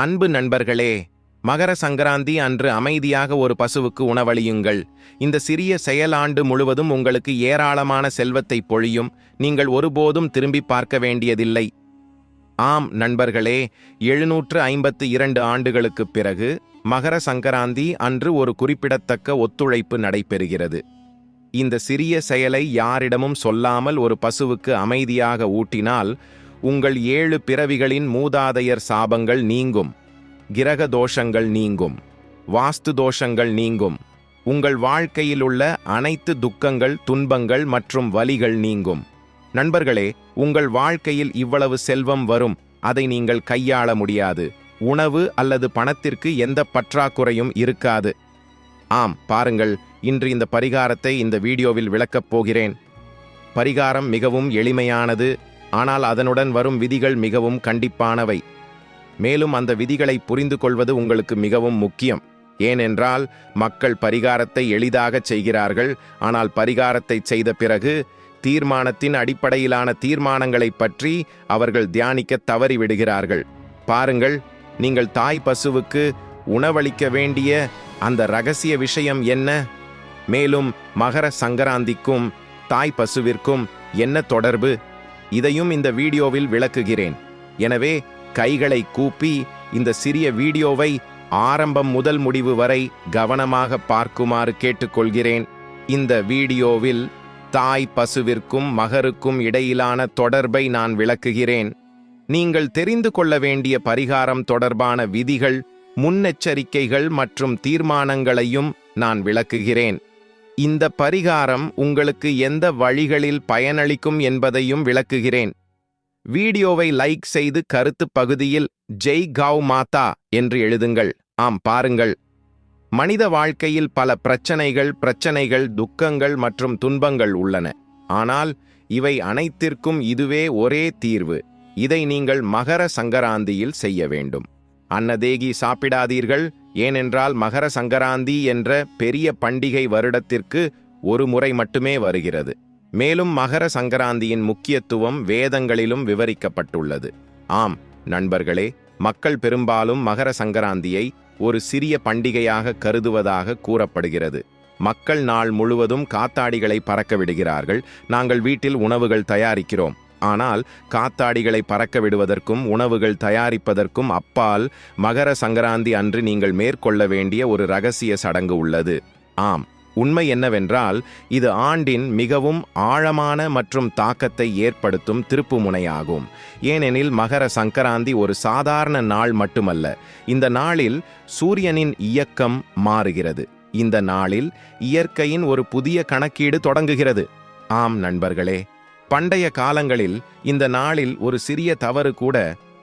அன்பு நண்பர்களே மகர சங்கராந்தி அன்று அமைதியாக ஒரு பசுவுக்கு உணவளியுங்கள். இந்த சிறிய செயலாண்டு முழுவதும் உங்களுக்கு ஏராளமான செல்வத்தை பொழியும். நீங்கள் ஒருபோதும் திரும்பி பார்க்க வேண்டியதில்லை. ஆம் நண்பர்களே எழுநூற்று ஐம்பத்து இரண்டு ஆண்டுகளுக்குப் பிறகு மகர சங்கராந்தி அன்று ஒரு குறிப்பிடத்தக்க ஒத்துழைப்பு நடைபெறுகிறது. இந்த சிறிய செயலை யாரிடமும் சொல்லாமல் ஒரு பசுவுக்கு அமைதியாக ஊட்டினால் உங்கள் ஏழு பிறவிகளின் மூதாதையர் சாபங்கள் நீங்கும். கிரக தோஷங்கள் நீங்கும். வாஸ்து தோஷங்கள் நீங்கும். உங்கள் வாழ்க்கையில் உள்ள அனைத்து துக்கங்கள் துன்பங்கள் மற்றும் வலிகள் நீங்கும். நண்பர்களே உங்கள் வாழ்க்கையில் இவ்வளவு செல்வம் வரும். அதை நீங்கள் கையாள முடியாது. உணவு அல்லது பணத்திற்கு எந்த பற்றாக்குறையும் இருக்காது. ஆம் பாருங்கள் இன்று இந்த பரிகாரத்தை இந்த வீடியோவில் விளக்கப் போகிறேன். பரிகாரம் மிகவும் எளிமையானது. ஆனால் அதனுடன் வரும் விதிகள் மிகவும் கண்டிப்பானவை. மேலும் அந்த விதிகளை புரிந்து கொள்வது உங்களுக்கு மிகவும் முக்கியம். ஏனென்றால் மக்கள் பரிகாரத்தை எளிதாக செய்கிறார்கள். ஆனால் பரிகாரத்தை செய்த பிறகு தீர்மானத்தின் அடிப்படையிலான தீர்மானங்களைப் பற்றி அவர்கள் தியானிக்க தவறிவிடுகிறார்கள். பாருங்கள் நீங்கள் தாய் பசுவுக்கு உணவளிக்க வேண்டிய அந்த ரகசிய விஷயம் என்ன? மேலும் மகர சங்கராந்திக்கும் தாய் பசுவிற்கும் என்ன தொடர்பு? இதையும் இந்த வீடியோவில் விளக்குகிறேன். எனவே கைகளை கூப்பி இந்த சிறிய வீடியோவை ஆரம்பம் முதல் முடிவு வரை கவனமாக பார்க்குமாறு கேட்டுக்கொள்கிறேன். இந்த வீடியோவில் தாய் பசுவிற்கும் மகருக்கும் இடையிலான தொடர்பை நான் விளக்குகிறேன். நீங்கள் தெரிந்து கொள்ள வேண்டிய பரிகாரம் தொடர்பான விதிகள் முன்னெச்சரிக்கைகள் மற்றும் தீர்மானங்களையும் நான் விளக்குகிறேன். இந்த பரிகாரம் உங்களுக்கு எந்த வழிகளில் பயனளிக்கும் என்பதையும் விளக்குகிறேன். வீடியோவை லைக் செய்து கருத்து பகுதியில் ஜெய் காவ் மாதா என்று எழுதுங்கள். ஆம் பாருங்கள். மனித வாழ்க்கையில் பல பிரச்சனைகள் பிரச்சனைகள் துக்கங்கள் மற்றும் துன்பங்கள் உள்ளன. ஆனால் இவை அனைத்திற்கும் இதுவே ஒரே தீர்வு. இதை நீங்கள் மகர சங்கராந்தியில் செய்ய வேண்டும். அன்னதேகி சாப்பிடாதீர்கள். ஏனென்றால் மகர சங்கராந்தி என்ற பெரிய பண்டிகை வருடத்திற்கு ஒரு முறை மட்டுமே வருகிறது. மேலும் மகர சங்கராந்தியின் முக்கியத்துவம் வேதங்களிலும் விவரிக்கப்பட்டுள்ளது. ஆம் நண்பர்களே மக்கள் பெரும்பாலும் மகர சங்கராந்தியை ஒரு சிறிய பண்டிகையாக கருதுவதாக கூறப்படுகிறது. மக்கள் நாள் முழுவதும் காத்தாடிகளை பறக்க விடுகிறார்கள். நாங்கள் வீட்டில் உணவுகள் தயாரிக்கிறோம். ஆனால் காத்தாடிகளை பறக்க விடுவதற்கும் உணவுகள் தயாரிப்பதற்கும் அப்பால் மகர சங்கராந்தி அன்று நீங்கள் மேற்கொள்ள வேண்டிய ஒரு ரகசிய சடங்கு உள்ளது. ஆம் உண்மை என்னவென்றால் இது ஆண்டின் மிகவும் ஆழமான மற்றும் தாக்கத்தை ஏற்படுத்தும் திருப்புமுனையாகும். ஏனெனில் மகர சங்கராந்தி ஒரு சாதாரண நாள் மட்டுமல்ல இந்த நாளில் சூரியனின் இயக்கம் மாறுகிறது. இந்த நாளில் இயற்கையின் ஒரு புதிய கணக்கீடு தொடங்குகிறது. ஆம் நண்பர்களே பண்டைய காலங்களில் இந்த நாளில் ஒரு சிறிய தவறு கூட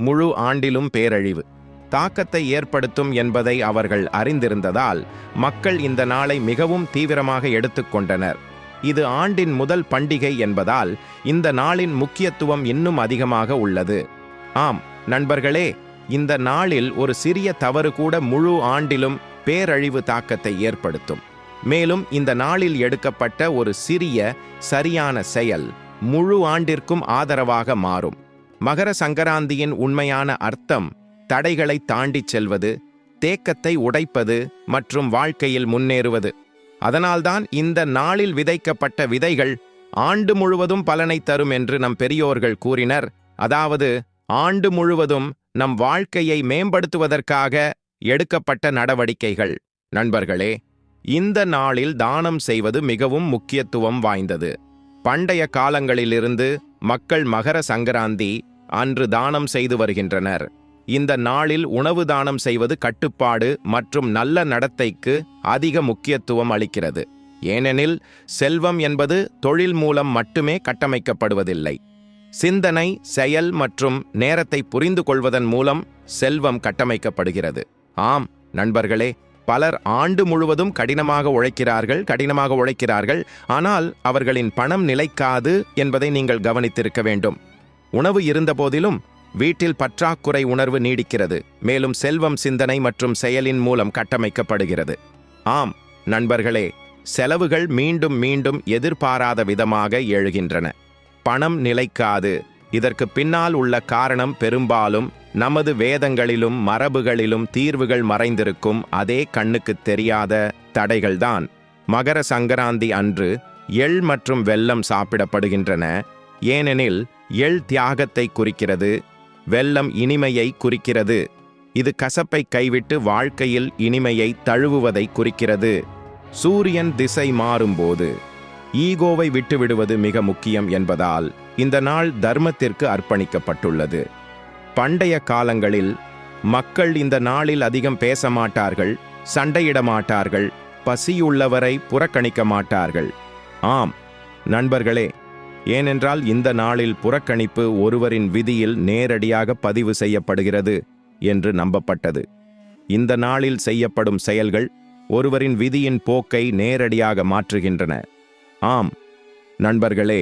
முழு ஆண்டிலும் பேரழிவு. தாக்கத்தை ஏற்படுத்தும் என்பதை அவர்கள் அறிந்திருந்ததால் மக்கள் இந்த நாளை மிகவும் தீவிரமாக எடுத்துக்கொண்டனர் இது ஆண்டின் முதல் பண்டிகை என்பதால் இந்த நாளின் முக்கியத்துவம் இன்னும் அதிகமாக உள்ளது. ஆம் நண்பர்களே இந்த நாளில் ஒரு சிறிய தவறு கூட முழு ஆண்டிலும் பேரழிவு தாக்கத்தை ஏற்படுத்தும். மேலும் இந்த நாளில் எடுக்கப்பட்ட ஒரு சிறிய சரியான செயல். முழு ஆண்டிற்கும் ஆதரவாக மாறும். மகர சங்கராந்தியின் உண்மையான அர்த்தம் தடைகளை தாண்டிச் செல்வது தேக்கத்தை உடைப்பது மற்றும் வாழ்க்கையில் முன்னேறுவது. அதனால்தான் இந்த நாளில் விதைக்கப்பட்ட விதைகள் ஆண்டு முழுவதும் பலனை தரும் என்று நம் பெரியோர்கள் கூறினர். அதாவது ஆண்டு முழுவதும் நம் வாழ்க்கையை மேம்படுத்துவதற்காக எடுக்கப்பட்ட நடவடிக்கைகள். நண்பர்களே இந்த நாளில் தானம் செய்வது மிகவும் முக்கியத்துவம் வாய்ந்தது. பண்டைய காலங்களிலிருந்து மக்கள் மகர சங்கராந்தி அன்று தானம் செய்து வருகின்றனர். இந்த நாளில் உணவு தானம் செய்வது கட்டுப்பாடு மற்றும் நல்ல நடத்தைக்கு அதிக முக்கியத்துவம் அளிக்கிறது. ஏனெனில் செல்வம் என்பது தொழில் மூலம் மட்டுமே கட்டமைக்கப்படுவதில்லை. சிந்தனை செயல் மற்றும் நேரத்தை புரிந்து கொள்வதன் மூலம் செல்வம் கட்டமைக்கப்படுகிறது. ஆம் நண்பர்களே பலர் ஆண்டு முழுவதும் கடினமாக உழைக்கிறார்கள் கடினமாக உழைக்கிறார்கள். ஆனால் அவர்களின் பணம் நிலைக்காது என்பதை நீங்கள் கவனித்திருக்க வேண்டும். உணவு இருந்தபோதிலும் வீட்டில் பற்றாக்குறை உணர்வு நீடிக்கிறது. மேலும் செல்வம் சிந்தனை மற்றும் செயலின் மூலம் கட்டமைக்கப்படுகிறது. ஆம் நண்பர்களே செலவுகள் மீண்டும் மீண்டும் எதிர்பாராத விதமாக எழுகின்றன. பணம் நிலைக்காது. இதற்கு பின்னால் உள்ள காரணம் பெரும்பாலும் நமது வேதங்களிலும் மரபுகளிலும் தீர்வுகள் மறைந்திருக்கும் அதே கண்ணுக்குத் தெரியாத தடைகள்தான். மகர சங்கராந்தி அன்று எள் மற்றும் வெல்லம் சாப்பிடப்படுகின்றன. ஏனெனில் எள் தியாகத்தை குறிக்கிறது வெல்லம் இனிமையை குறிக்கிறது. இது கசப்பை கைவிட்டு வாழ்க்கையில் இனிமையை தழுவுவதை குறிக்கிறது. சூரியன் திசை மாறும்போது ஈகோவை விட்டுவிடுவது மிக முக்கியம் என்பதால் இந்த நாள் தர்மத்திற்கு அர்ப்பணிக்கப்பட்டுள்ளது. பண்டைய காலங்களில் மக்கள் இந்த நாளில் அதிகம் பேச மாட்டார்கள் சண்டையிட மாட்டார்கள் பசியுள்ளவரை புறக்கணிக்க மாட்டார்கள் ஆம் நண்பர்களே ஏனென்றால் இந்த நாளில் புறக்கணிப்பு ஒருவரின் விதியில் நேரடியாக பதிவு செய்யப்படுகிறது என்று நம்பப்பட்டது. இந்த நாளில் செய்யப்படும் செயல்கள் ஒருவரின் விதியின் போக்கை நேரடியாக மாற்றுகின்றன. ஆம் நண்பர்களே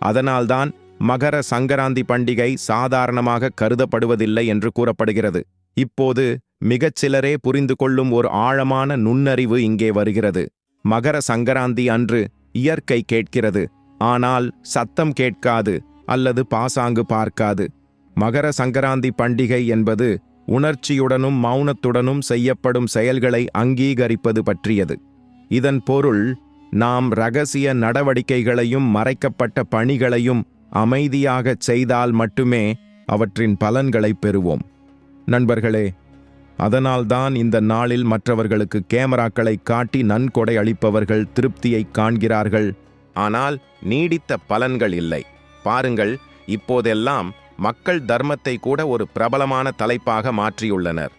அதனால்தான் மகர சங்கராந்தி பண்டிகை சாதாரணமாக கருதப்படுவதில்லை என்று கூறப்படுகிறது. இப்போது மிகச்சிலரே புரிந்து கொள்ளும் ஒரு ஆழமான நுண்ணறிவு இங்கே வருகிறது. மகர சங்கராந்தி அன்று இயற்கை கேட்கிறது. ஆனால் சத்தம் கேட்காது அல்லது பாசாங்கு பார்க்காது. மகர சங்கராந்தி பண்டிகை என்பது உணர்ச்சியுடனும் மௌனத்துடனும் செய்யப்படும் செயல்களை அங்கீகரிப்பது பற்றியது. இதன் பொருள் நாம் ரகசிய நடவடிக்கைகளையும் மறைக்கப்பட்ட பணிகளையும் அமைதியாகச் செய்தால் மட்டுமே அவற்றின் பலன்களைப் பெறுவோம். நண்பர்களே அதனால்தான் இந்த நாளில் மற்றவர்களுக்கு கேமராக்களை காட்டி நன்கொடை அளிப்பவர்கள் திருப்தியை காண்கிறார்கள். ஆனால் நீடித்த பலன்கள் இல்லை. பாருங்கள் இப்போதெல்லாம் மக்கள் தர்மத்தை கூட ஒரு பிரபலமான தலைப்பாக மாற்றியுள்ளனர்.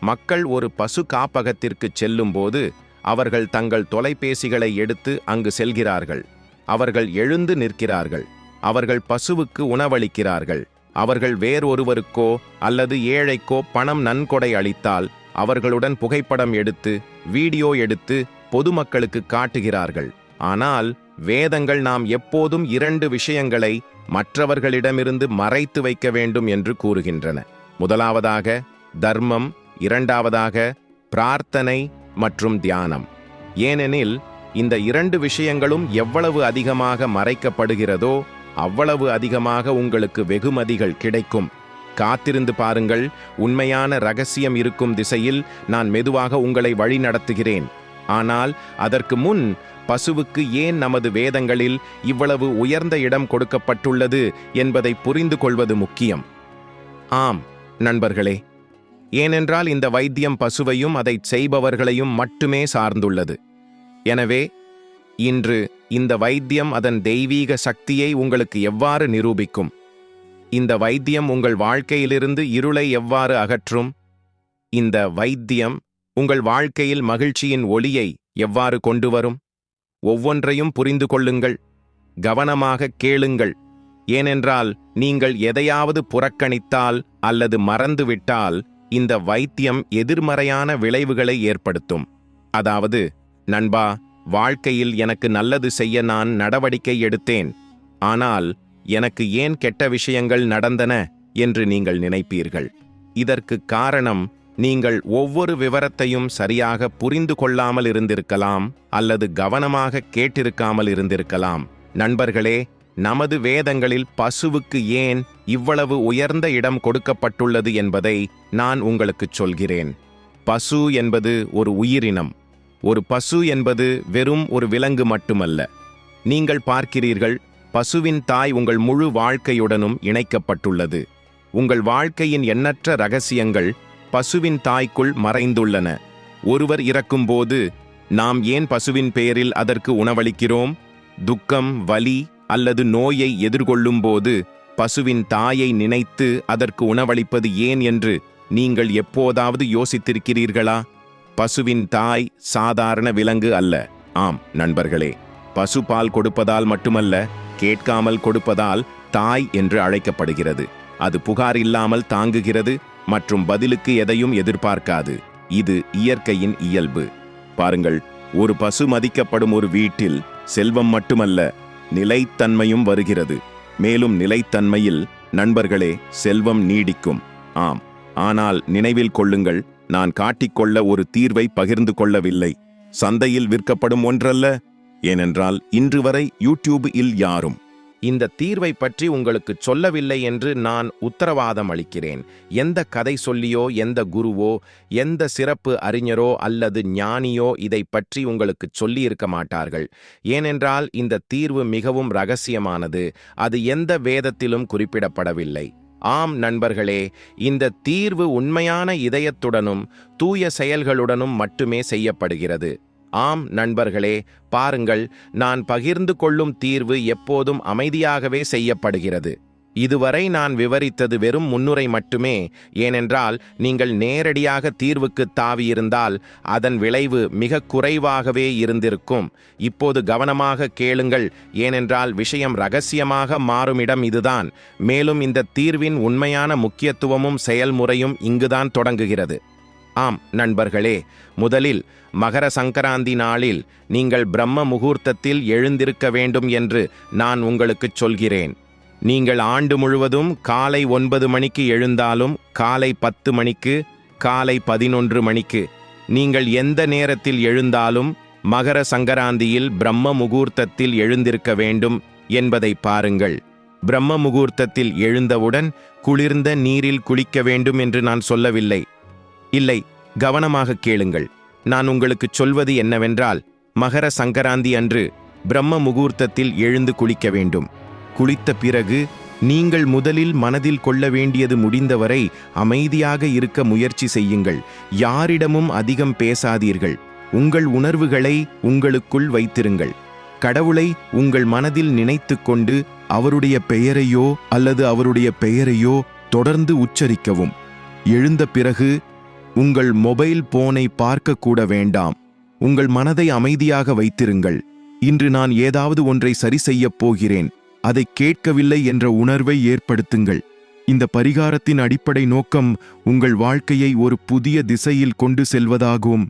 மக்கள் ஒரு பசு காப்பகத்திற்கு செல்லும்போது அவர்கள் தங்கள் தொலைபேசிகளை எடுத்து அங்கு செல்கிறார்கள். அவர்கள் எழுந்து நிற்கிறார்கள். அவர்கள் பசுவுக்கு உணவளிக்கிறார்கள். அவர்கள் வேறொருவருக்கோ அல்லது ஏழைக்கோ பணம் நன்கொடை அளித்தால் அவர்களுடன் புகைப்படம் எடுத்து வீடியோ எடுத்து பொதுமக்களுக்கு காட்டுகிறார்கள். ஆனால் வேதங்கள் நாம் எப்போதும் இரண்டு விஷயங்களை மற்றவர்களிடமிருந்து மறைத்து வைக்க வேண்டும் என்று கூறுகின்றன. முதலாவதாக தர்மம் இரண்டாவதாக பிரார்த்தனை மற்றும் தியானம். ஏனெனில் இந்த இரண்டு விஷயங்களும் எவ்வளவு அதிகமாக மறைக்கப்படுகிறதோ அவ்வளவு அதிகமாக உங்களுக்கு வெகுமதிகள் கிடைக்கும். காத்திருந்து பாருங்கள் உண்மையான ரகசியம் இருக்கும் திசையில் நான் மெதுவாக உங்களை வழி நடத்துகிறேன். ஆனால் அதற்கு முன் பசுவுக்கு ஏன் நமது வேதங்களில் இவ்வளவு உயர்ந்த இடம் கொடுக்கப்பட்டுள்ளது என்பதை புரிந்து கொள்வது முக்கியம். ஆம் நண்பர்களே. ஏனென்றால் இந்த வைத்தியம் பசுவையும் அதைச் செய்பவர்களையும் மட்டுமே சார்ந்துள்ளது. எனவே இன்று இந்த வைத்தியம் அதன் தெய்வீக சக்தியை உங்களுக்கு எவ்வாறு நிரூபிக்கும்? இந்த வைத்தியம் உங்கள் வாழ்க்கையிலிருந்து இருளை எவ்வாறு அகற்றும்? இந்த வைத்தியம் உங்கள் வாழ்க்கையில் மகிழ்ச்சியின் ஒளியை எவ்வாறு கொண்டு வரும் ஒவ்வொன்றையும் புரிந்து கொள்ளுங்கள் கவனமாக கேளுங்கள். ஏனென்றால் நீங்கள் எதையாவது புறக்கணித்தால் அல்லது மறந்துவிட்டால் இந்த வைத்தியம் எதிர்மறையான விளைவுகளை ஏற்படுத்தும். அதாவது நண்பா வாழ்க்கையில் எனக்கு நல்லது செய்ய நான் நடவடிக்கை எடுத்தேன். ஆனால் எனக்கு ஏன் கெட்ட விஷயங்கள் நடந்தன என்று நீங்கள் நினைப்பீர்கள். இதற்கு காரணம் நீங்கள் ஒவ்வொரு விவரத்தையும் சரியாக புரிந்து கொள்ளாமல் இருந்திருக்கலாம் அல்லது கவனமாக கேட்டிருக்காமல் இருந்திருக்கலாம். நண்பர்களே நமது வேதங்களில் பசுவுக்கு ஏன் இவ்வளவு உயர்ந்த இடம் கொடுக்கப்பட்டுள்ளது என்பதை நான் உங்களுக்குச் சொல்கிறேன். பசு என்பது ஒரு உயிரினம். ஒரு பசு என்பது வெறும் ஒரு விலங்கு மட்டுமல்ல. நீங்கள் பார்க்கிறீர்கள் பசுவின் தாய் உங்கள் முழு வாழ்க்கையுடனும் இணைக்கப்பட்டுள்ளது. உங்கள் வாழ்க்கையின் எண்ணற்ற ரகசியங்கள் பசுவின் தாய்க்குள் மறைந்துள்ளன. ஒருவர் இறக்கும்போது நாம் ஏன் பசுவின் பெயரில் அதற்கு உணவளிக்கிறோம்? துக்கம் வலி அல்லது நோயை எதிர்கொள்ளும்போது பசுவின் தாயை நினைத்து அதற்கு உணவளிப்பது ஏன் என்று நீங்கள் எப்போதாவது யோசித்திருக்கிறீர்களா? பசுவின் தாய் சாதாரண விலங்கு அல்ல. ஆம் நண்பர்களே பசு பால் கொடுப்பதால் மட்டுமல்ல கேட்காமல் கொடுப்பதால் தாய் என்று அழைக்கப்படுகிறது. அது புகார் இல்லாமல் தாங்குகிறது மற்றும் பதிலுக்கு எதையும் எதிர்பார்க்காது. இது இயற்கையின் இயல்பு. பாருங்கள் ஒரு பசு மதிக்கப்படும் ஒரு வீட்டில் செல்வம் மட்டுமல்ல நிலைத்தன்மையும் வருகிறது. மேலும் நிலைத்தன்மையில் நண்பர்களே செல்வம் நீடிக்கும். ஆம் ஆனால் நினைவில் கொள்ளுங்கள் நான் காட்டிக்கொள்ள ஒரு தீர்வை பகிர்ந்து கொள்ளவில்லை. சந்தையில் விற்கப்படும் ஒன்றல்ல. ஏனென்றால் இன்று வரை யூடியூப் இல் யாரும் இந்த தீர்வை பற்றி உங்களுக்கு சொல்லவில்லை என்று நான் உத்தரவாதம் அளிக்கிறேன். எந்த கதை சொல்லியோ எந்த குருவோ எந்த சிறப்பு அறிஞரோ அல்லது ஞானியோ இதை பற்றி உங்களுக்கு சொல்லியிருக்க மாட்டார்கள். ஏனென்றால் இந்த தீர்வு மிகவும் ரகசியமானது. அது எந்த வேதத்திலும் குறிப்பிடப்படவில்லை. ஆம் நண்பர்களே இந்த தீர்வு உண்மையான இதயத்துடனும் தூய செயல்களுடனும் மட்டுமே செய்யப்படுகிறது. ஆம் நண்பர்களே பாருங்கள் நான் பகிர்ந்து கொள்ளும் தீர்வு எப்போதும் அமைதியாகவே செய்யப்படுகிறது. இதுவரை நான் விவரித்தது வெறும் முன்னுரை மட்டுமே. ஏனென்றால் நீங்கள் நேரடியாக தீர்வுக்கு தாவியிருந்தால் அதன் விளைவு மிக குறைவாகவே இருந்திருக்கும். இப்போது கவனமாக கேளுங்கள். ஏனென்றால் விஷயம் ரகசியமாக மாறுமிடம் இதுதான். மேலும் இந்த தீர்வின் உண்மையான முக்கியத்துவமும் செயல்முறையும் இங்குதான் தொடங்குகிறது. ஆம் நண்பர்களே முதலில் மகர சங்கராந்தி நாளில் நீங்கள் பிரம்ம முகூர்த்தத்தில் எழுந்திருக்க வேண்டும் என்று நான் உங்களுக்குச் சொல்கிறேன். நீங்கள் ஆண்டு முழுவதும் காலை ஒன்பது மணிக்கு எழுந்தாலும் காலை பத்து மணிக்கு காலை பதினொன்று மணிக்கு. நீங்கள் எந்த நேரத்தில் எழுந்தாலும் மகர சங்கராந்தியில் பிரம்ம முகூர்த்தத்தில் எழுந்திருக்க வேண்டும் என்பதை பாருங்கள். பிரம்ம முகூர்த்தத்தில் எழுந்தவுடன் குளிர்ந்த நீரில் குளிக்க வேண்டும் என்று நான் சொல்லவில்லை. இல்லை கவனமாக கேளுங்கள். நான் உங்களுக்கு சொல்வது என்னவென்றால் மகர சங்கராந்தி அன்று பிரம்ம முகூர்த்தத்தில் எழுந்து குளிக்க வேண்டும். குளித்த பிறகு நீங்கள் முதலில் மனதில் கொள்ள வேண்டியது முடிந்தவரை அமைதியாக இருக்க முயற்சி செய்யுங்கள். யாரிடமும் அதிகம் பேசாதீர்கள். உங்கள் உணர்வுகளை உங்களுக்குள் வைத்திருங்கள். கடவுளை உங்கள் மனதில் நினைத்து கொண்டு அவருடைய பெயரையோ அல்லது அவருடைய பெயரையோ தொடர்ந்து உச்சரிக்கவும். எழுந்த பிறகு உங்கள் மொபைல் போனை பார்க்கக்கூட வேண்டாம். உங்கள் மனதை அமைதியாக வைத்திருங்கள். இன்று நான் ஏதாவது ஒன்றை சரி செய்யப் போகிறேன். அதை கேட்கவில்லை என்ற உணர்வை ஏற்படுத்துங்கள். இந்த பரிகாரத்தின் அடிப்படை நோக்கம் உங்கள் வாழ்க்கையை ஒரு புதிய திசையில் கொண்டு செல்வதாகும்.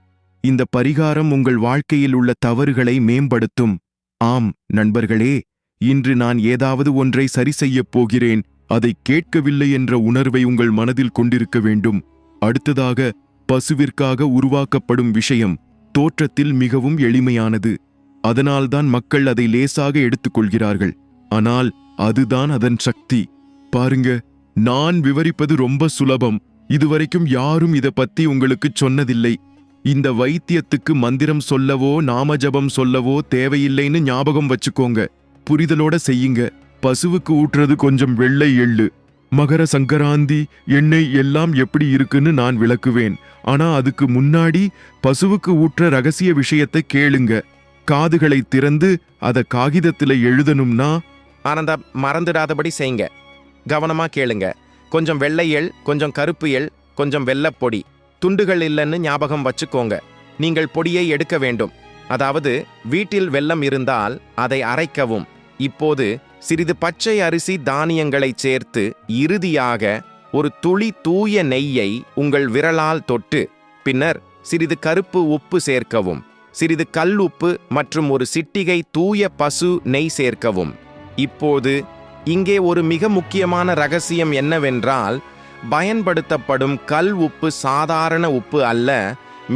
இந்த பரிகாரம் உங்கள் வாழ்க்கையில் உள்ள தவறுகளை மேம்படுத்தும். ஆம் நண்பர்களே இன்று நான் ஏதாவது ஒன்றை சரி செய்யப் போகிறேன். அதை கேட்கவில்லை என்ற உணர்வை உங்கள் மனதில் கொண்டிருக்க வேண்டும். அடுத்ததாக பசுவிற்காக உருவாக்கப்படும் விஷயம் தோற்றத்தில் மிகவும் எளிமையானது. அதனால்தான் மக்கள் அதை லேசாக எடுத்துக்கொள்கிறார்கள் ஆனால் அதுதான் அதன் சக்தி. பாருங்க நான் விவரிப்பது ரொம்ப சுலபம். இதுவரைக்கும் யாரும் இத பத்தி உங்களுக்கு சொன்னதில்லை. இந்த வைத்தியத்துக்கு மந்திரம் சொல்லவோ நாமஜபம் சொல்லவோ தேவையில்லைன்னு ஞாபகம் வச்சுக்கோங்க. புரிதலோட செய்யுங்க. பசுவுக்கு ஊற்றுறது கொஞ்சம் வெள்ளை எள்ளு. மகர சங்கராந்தி எண்ணெய் எல்லாம் எப்படி இருக்குன்னு நான் விளக்குவேன். ஆனா அதுக்கு முன்னாடி பசுவுக்கு ஊற்ற ரகசிய விஷயத்தை கேளுங்க. காதுகளை திறந்து அத காகிதத்துல எழுதணும்னா ஆனந்தா மறந்துடாதபடி செய்யுங்க கவனமா கேளுங்க. கொஞ்சம் வெள்ளை எள் கொஞ்சம் கருப்பு எள் கொஞ்சம் வெள்ளப்பொடி துண்டுகள் இல்லைன்னு ஞாபகம் வச்சுக்கோங்க. நீங்கள் பொடியை எடுக்க வேண்டும். அதாவது வீட்டில் வெள்ளம் இருந்தால் அதை அரைக்கவும். இப்போது சிறிது பச்சை அரிசி தானியங்களைச் சேர்த்து இறுதியாக ஒரு துளி தூய நெய்யை உங்கள் விரலால் தொட்டு பின்னர் சிறிது கருப்பு உப்பு சேர்க்கவும். சிறிது கல் உப்பு மற்றும் ஒரு சிட்டிகை தூய பசு நெய் சேர்க்கவும். இப்போது இங்கே ஒரு மிக முக்கியமான ரகசியம் என்னவென்றால் பயன்படுத்தப்படும் கல் உப்பு சாதாரண உப்பு அல்ல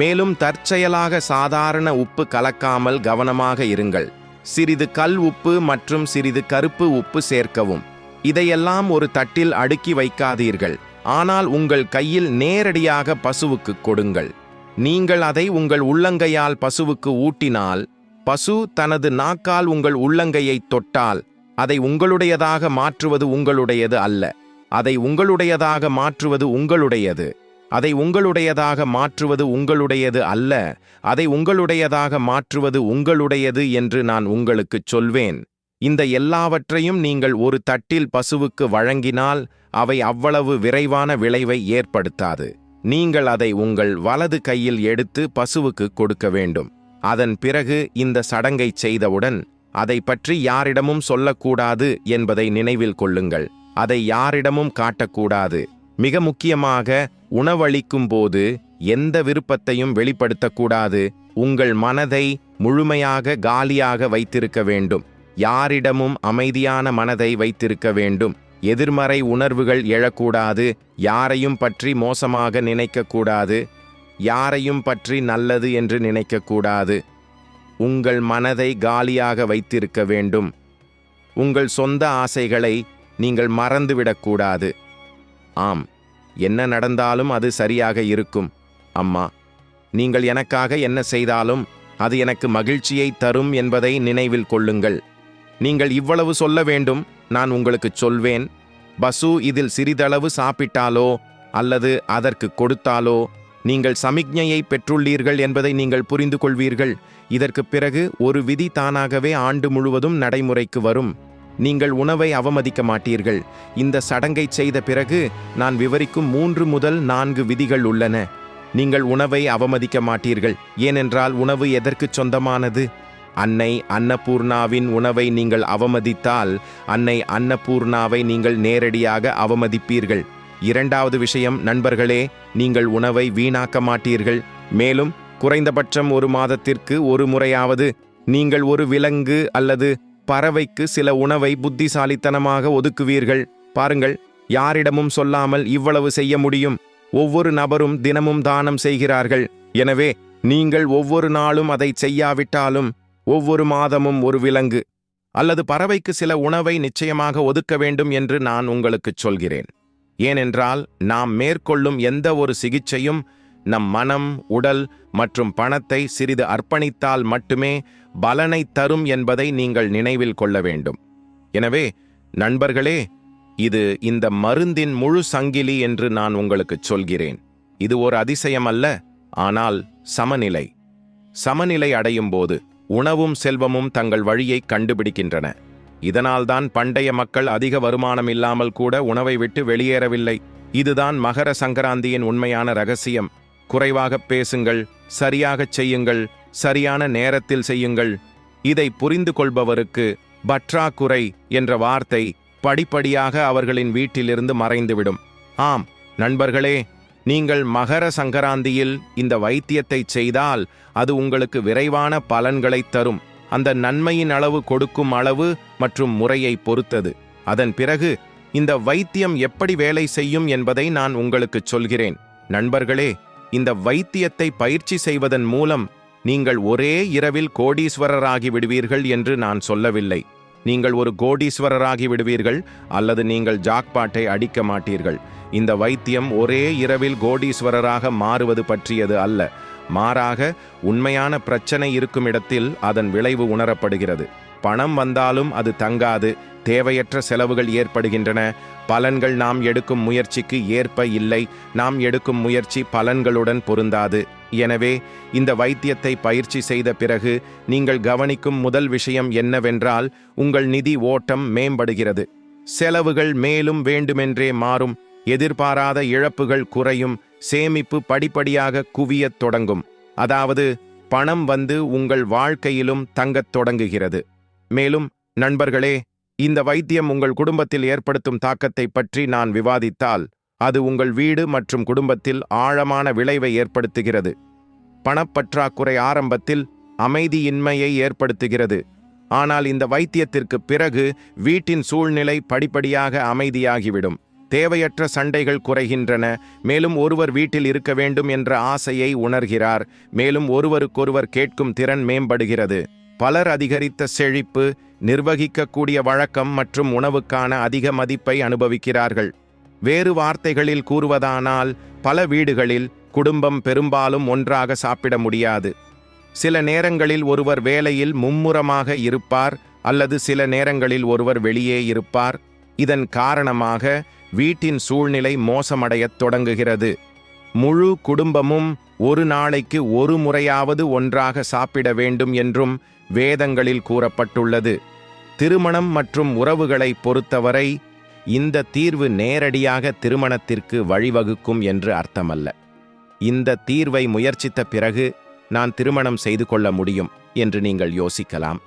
மேலும் தற்செயலாக சாதாரண உப்பு கலக்காமல் கவனமாக இருங்கள். சிறிது கல் உப்பு மற்றும் சிறிது கருப்பு உப்பு சேர்க்கவும். இதையெல்லாம் ஒரு தட்டில் அடுக்கி வைக்காதீர்கள். ஆனால் உங்கள் கையில் நேரடியாக பசுவுக்கு கொடுங்கள். நீங்கள் அதை உங்கள் உள்ளங்கையால் பசுவுக்கு ஊட்டினால் பசு தனது நாக்கால் உங்கள் உள்ளங்கையை தொட்டால் அதை உங்களுடையதாக மாற்றுவது உங்களுடையது அல்ல. அதை உங்களுடையதாக மாற்றுவது உங்களுடையது. அதை உங்களுடையதாக மாற்றுவது உங்களுடையது அல்ல. அதை உங்களுடையதாக மாற்றுவது உங்களுடையது என்று நான் உங்களுக்குச் சொல்வேன். இந்த எல்லாவற்றையும் நீங்கள் ஒரு தட்டில் பசுவுக்கு வழங்கினால் அவை அவ்வளவு விரைவான விளைவை ஏற்படுத்தாது. நீங்கள் அதை உங்கள் வலது கையில் எடுத்து பசுவுக்கு கொடுக்க வேண்டும். அதன் பிறகு இந்த சடங்கை செய்தவுடன் அதை பற்றி யாரிடமும் சொல்லக்கூடாது என்பதை நினைவில் கொள்ளுங்கள். அதை யாரிடமும் காட்டக்கூடாது. மிக முக்கியமாக உணவளிக்கும் போது எந்த விருப்பத்தையும் வெளிப்படுத்தக்கூடாது. உங்கள் மனதை முழுமையாக காலியாக வைத்திருக்க வேண்டும். யாரிடமும் அமைதியான மனதை வைத்திருக்க வேண்டும். எதிர்மறை உணர்வுகள் எழக்கூடாது. யாரையும் பற்றி மோசமாக நினைக்கக்கூடாது. யாரையும் பற்றி நல்லது என்று நினைக்கக்கூடாது. உங்கள் மனதை காலியாக வைத்திருக்க வேண்டும். உங்கள் சொந்த ஆசைகளை நீங்கள் மறந்துவிடக்கூடாது. ஆம் என்ன நடந்தாலும் அது சரியாக இருக்கும். அம்மா நீங்கள் எனக்காக என்ன செய்தாலும் அது எனக்கு மகிழ்ச்சியை தரும் என்பதை நினைவில் கொள்ளுங்கள். நீங்கள் இவ்வளவு சொல்ல வேண்டும் நான் உங்களுக்கு சொல்வேன். பசு இதில் சிறிதளவு சாப்பிட்டாலோ அல்லது அதற்கு கொடுத்தாலோ நீங்கள் சமிக்ஞையை பெற்றுள்ளீர்கள் என்பதை நீங்கள் புரிந்து கொள்வீர்கள் இதற்குப் பிறகு ஒரு விதி தானாகவே ஆண்டு முழுவதும் நடைமுறைக்கு வரும். நீங்கள் உணவை அவமதிக்க மாட்டீர்கள். இந்த சடங்கைச் செய்த பிறகு நான் விவரிக்கும் மூன்று முதல் நான்கு விதிகள் உள்ளன. நீங்கள் உணவை அவமதிக்க மாட்டீர்கள். ஏனென்றால் உணவு எதற்குச் சொந்தமானது? அன்னை அன்னபூர்ணாவின் உணவை நீங்கள் அவமதித்தால் அன்னை அன்னபூர்ணாவை நீங்கள் நேரடியாக அவமதிப்பீர்கள். இரண்டாவது விஷயம் நண்பர்களே நீங்கள் உணவை வீணாக்க மாட்டீர்கள். மேலும் குறைந்தபட்சம் ஒரு மாதத்திற்கு ஒரு முறையாவது நீங்கள் ஒரு விலங்கு அல்லது பறவைக்கு சில உணவை புத்திசாலித்தனமாக ஒதுக்குவீர்கள். பாருங்கள் யாரிடமும் சொல்லாமல் இவ்வளவு செய்ய முடியும். ஒவ்வொரு நபரும் தினமும் தானம் செய்கிறார்கள். எனவே நீங்கள் ஒவ்வொரு நாளும் அதை செய்யாவிட்டாலும் ஒவ்வொரு மாதமும் ஒரு விலங்கு அல்லது பறவைக்கு சில உணவை நிச்சயமாக ஒதுக்க வேண்டும் என்று நான் உங்களுக்குச் சொல்கிறேன். ஏனென்றால் நாம் மேற்கொள்ளும் எந்த ஒரு சிகிச்சையும் நம் மனம் உடல் மற்றும் பணத்தை சிறிது அர்ப்பணித்தால் மட்டுமே பலனை தரும் என்பதை நீங்கள் நினைவில் கொள்ள வேண்டும். எனவே நண்பர்களே இது இந்த மருந்தின் முழு சங்கிலி என்று நான் உங்களுக்குச் சொல்கிறேன். இது ஒரு அதிசயம் அல்ல ஆனால் சமநிலை. சமநிலை அடையும் போது உணவும் செல்வமும் தங்கள் வழியை கண்டுபிடிக்கின்றன. இதனால்தான் பண்டைய மக்கள் அதிக வருமானம் இல்லாமல் கூட உணவை விட்டு வெளியேறவில்லை. இதுதான் மகர சங்கராந்தியின் உண்மையான ரகசியம். குறைவாகப் பேசுங்கள் சரியாகச் செய்யுங்கள் சரியான நேரத்தில் செய்யுங்கள். இதை புரிந்து கொள்பவருக்கு பற்றாக்குறை என்ற வார்த்தை படிப்படியாக அவர்களின் வீட்டிலிருந்து மறைந்துவிடும். ஆம் நண்பர்களே நீங்கள் மகர சங்கராந்தியில் இந்த வைத்தியத்தை செய்தால் அது உங்களுக்கு விரைவான பலன்களைத் தரும். அந்த நன்மையின் அளவு கொடுக்கும் அளவு மற்றும் முறையை பொறுத்தது. அதன் பிறகு இந்த வைத்தியம் எப்படி வேலை செய்யும் என்பதை நான் உங்களுக்குச் சொல்கிறேன். நண்பர்களே இந்த வைத்தியத்தை பயிற்சி செய்வதன் மூலம் நீங்கள் ஒரே இரவில் கோடீஸ்வரராகி விடுவீர்கள் என்று நான் சொல்லவில்லை. நீங்கள் ஒரு கோடீஸ்வரராகி விடுவீர்கள் அல்லது நீங்கள் ஜாக்பாட்டை அடிக்க மாட்டீர்கள். இந்த வைத்தியம் ஒரே இரவில் கோடீஸ்வரராக மாறுவது பற்றியது அல்ல. மாறாக உண்மையான பிரச்சனை இருக்கும் இடத்தில் அதன் விளைவு உணரப்படுகிறது. பணம் வந்தாலும் அது தங்காது தேவையற்ற செலவுகள் ஏற்படுகின்றன பலன்கள் நாம் எடுக்கும் முயற்சிக்கு ஏற்ப இல்லை நாம் எடுக்கும் முயற்சி பலன்களுடன் பொருந்தாது. எனவே இந்த வைத்தியத்தை பயிற்சி செய்த பிறகு நீங்கள் கவனிக்கும் முதல் விஷயம் என்னவென்றால் உங்கள் நிதி ஓட்டம் மேம்படுகிறது. செலவுகள் மேலும் வேண்டுமென்றே மாறும் எதிர்பாராத இழப்புகள் குறையும் சேமிப்பு படிப்படியாக குவியத் தொடங்கும். அதாவது பணம் வந்து உங்கள் வாழ்க்கையிலும் தங்கத் தொடங்குகிறது. மேலும் நண்பர்களே இந்த வைத்தியம் உங்கள் குடும்பத்தில் ஏற்படுத்தும் தாக்கத்தை பற்றி நான் விவாதித்தால் அது உங்கள் வீடு மற்றும் குடும்பத்தில் ஆழமான விளைவை ஏற்படுத்துகிறது. பணப்பற்றாக்குறை ஆரம்பத்தில் அமைதியின்மையை ஏற்படுத்துகிறது. ஆனால் இந்த வைத்தியத்திற்கு பிறகு வீட்டின் சூழ்நிலை படிப்படியாக அமைதியாகிவிடும். தேவையற்ற சண்டைகள் குறைகின்றன. மேலும் ஒருவர் வீட்டில் இருக்க வேண்டும் என்ற ஆசையை உணர்கிறார். மேலும் ஒருவருக்கொருவர் கேட்கும் திறன் மேம்படுகிறது. பலர் அதிகரித்த செழிப்பு நிர்வகிக்கக்கூடிய வழக்கம் மற்றும் உணவுக்கான அதிக மதிப்பை அனுபவிக்கிறார்கள். வேறு வார்த்தைகளில் கூறுவதானால் பல வீடுகளில் குடும்பம் பெரும்பாலும் ஒன்றாக சாப்பிட முடியாது. சில நேரங்களில் ஒருவர் வேலையில் மும்முரமாக இருப்பார் அல்லது சில நேரங்களில் ஒருவர் வெளியே இருப்பார். இதன் காரணமாக வீட்டின் சூழ்நிலை மோசமடையத் தொடங்குகிறது. முழு குடும்பமும் ஒரு நாளைக்கு ஒரு முறையாவது ஒன்றாக சாப்பிட வேண்டும் என்றும் வேதங்களில் கூறப்பட்டுள்ளது. திருமணம் மற்றும் உறவுகளை பொறுத்தவரை இந்த தீர்வு நேரடியாக திருமணத்திற்கு வழிவகுக்கும் என்று அர்த்தமல்ல. இந்த தீர்வை முயற்சித்த பிறகு நான் திருமணம் செய்து கொள்ள முடியும் என்று நீங்கள் யோசிக்கலாம்.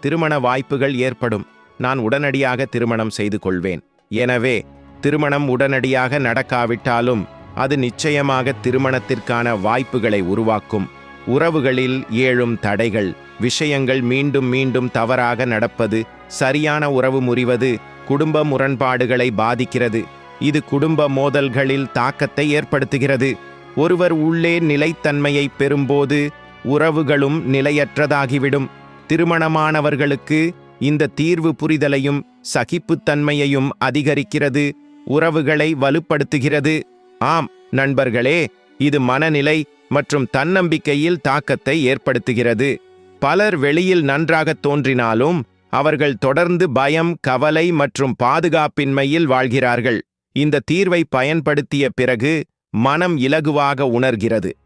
திருமண வாய்ப்புகள் ஏற்படும். நான் உடனடியாக திருமணம் செய்து கொள்வேன். எனவே திருமணம் உடனடியாக நடக்காவிட்டாலும் அது நிச்சயமாக திருமணத்திற்கான வாய்ப்புகளை உருவாக்கும். உறவுகளில் ஏழும் தடைகள். விஷயங்கள் மீண்டும் மீண்டும் தவறாக நடப்பது சரியான உறவு முறிவது குடும்ப முரண்பாடுகளை பாதிக்கிறது. இது குடும்ப மோதல்களில் தாக்கத்தை ஏற்படுத்துகிறது. ஒருவர் உள்ளே நிலைத்தன்மையை பெறும்போது உறவுகளும் நிலையற்றதாகிவிடும். திருமணமானவர்களுக்கு இந்த தீர்வு புரிதலையும் சகிப்புத்தன்மையையும் அதிகரிக்கிறது. உறவுகளை வலுப்படுத்துகிறது. ஆம் நண்பர்களே இது மனநிலை மற்றும் தன்னம்பிக்கையில் தாக்கத்தை ஏற்படுத்துகிறது. பலர் வெளியில் நன்றாகத் தோன்றினாலும் அவர்கள் தொடர்ந்து பயம் கவலை மற்றும் பாதுகாப்பின்மையில் வாழ்கிறார்கள். இந்த தீர்வை பயன்படுத்திய பிறகு மனம் இலகுவாக உணர்கிறது.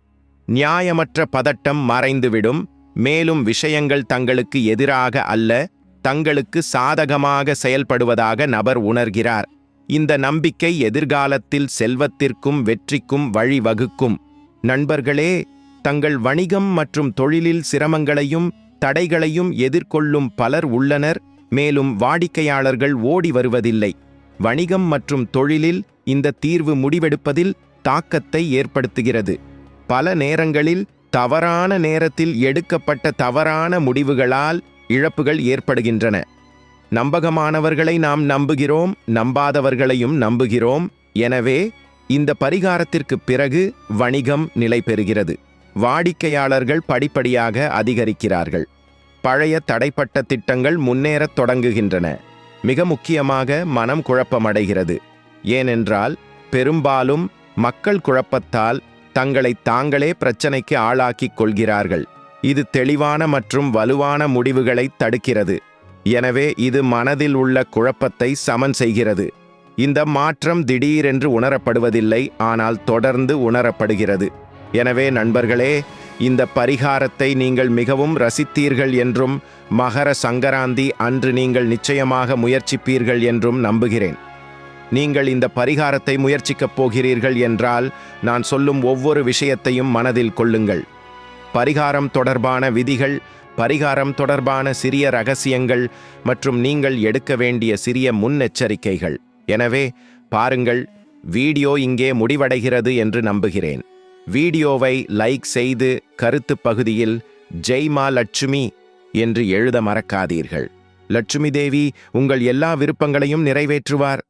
நியாயமற்ற பதட்டம் மறைந்துவிடும் மேலும் விஷயங்கள் தங்களுக்கு எதிராக அல்ல தங்களுக்கு சாதகமாக செயல்படுவதாக நபர் உணர்கிறார். இந்த நம்பிக்கை எதிர்காலத்தில் செல்வத்திற்கும் வெற்றிக்கும் வழிவகுக்கும். நண்பர்களே தங்கள் வணிகம் மற்றும் தொழிலில் சிரமங்களையும் தடைகளையும் எதிர்கொள்ளும் பலர் உள்ளனர் மேலும் வாடிக்கையாளர்கள் ஓடி வருவதில்லை. வணிகம் மற்றும் தொழிலில் இந்த தீர்வு முடிவெடுப்பதில் தாக்கத்தை ஏற்படுத்துகிறது. பல நேரங்களில் தவறான நேரத்தில் எடுக்கப்பட்ட தவறான முடிவுகளால் இழப்புகள் ஏற்படுகின்றன. நம்பகமானவர்களை நாம் நம்புகிறோம் நம்பாதவர்களையும் நம்புகிறோம். எனவே இந்த பரிகாரத்திற்கு பிறகு வணிகம் நிலை பெறுகிறது. வாடிக்கையாளர்கள் படிப்படியாக அதிகரிக்கிறார்கள். பழைய தடைப்பட்ட திட்டங்கள் முன்னேறத் தொடங்குகின்றன. மிக முக்கியமாக மனம் குழப்பமடைகிறது. ஏனென்றால் பெரும்பாலும் மக்கள் குழப்பத்தால் தங்களை தாங்களே பிரச்சனைக்கு ஆளாக்கிக் கொள்கிறார்கள். இது தெளிவான மற்றும் வலுவான முடிவுகளை தடுக்கிறது. எனவே இது மனதில் உள்ள குழப்பத்தை சமன் செய்கிறது. இந்த மாற்றம் திடீரென்று உணரப்படுவதில்லை ஆனால் தொடர்ந்து உணரப்படுகிறது. எனவே நண்பர்களே இந்த பரிகாரத்தை நீங்கள் மிகவும் ரசித்தீர்கள் என்றும் மகர சங்கராந்தி அன்று நீங்கள் நிச்சயமாக முயற்சிப்பீர்கள் என்றும் நம்புகிறேன். நீங்கள் இந்த பரிகாரத்தை முயற்சிக்கப் போகிறீர்கள் என்றால் நான் சொல்லும் ஒவ்வொரு விஷயத்தையும் மனதில் கொள்ளுங்கள். பரிகாரம் தொடர்பான விதிகள் பரிகாரம் தொடர்பான சிறிய ரகசியங்கள் மற்றும் நீங்கள் எடுக்க வேண்டிய சிறிய முன்னெச்சரிக்கைகள். எனவே பாருங்கள் வீடியோ இங்கே முடிவடைகிறது என்று நம்புகிறேன். வீடியோவை லைக் செய்து கருத்து பகுதியில் ஜெய் மா லட்சுமி என்று எழுத மறக்காதீர்கள். லட்சுமி தேவி உங்கள் எல்லா விருப்பங்களையும் நிறைவேற்றுவார்.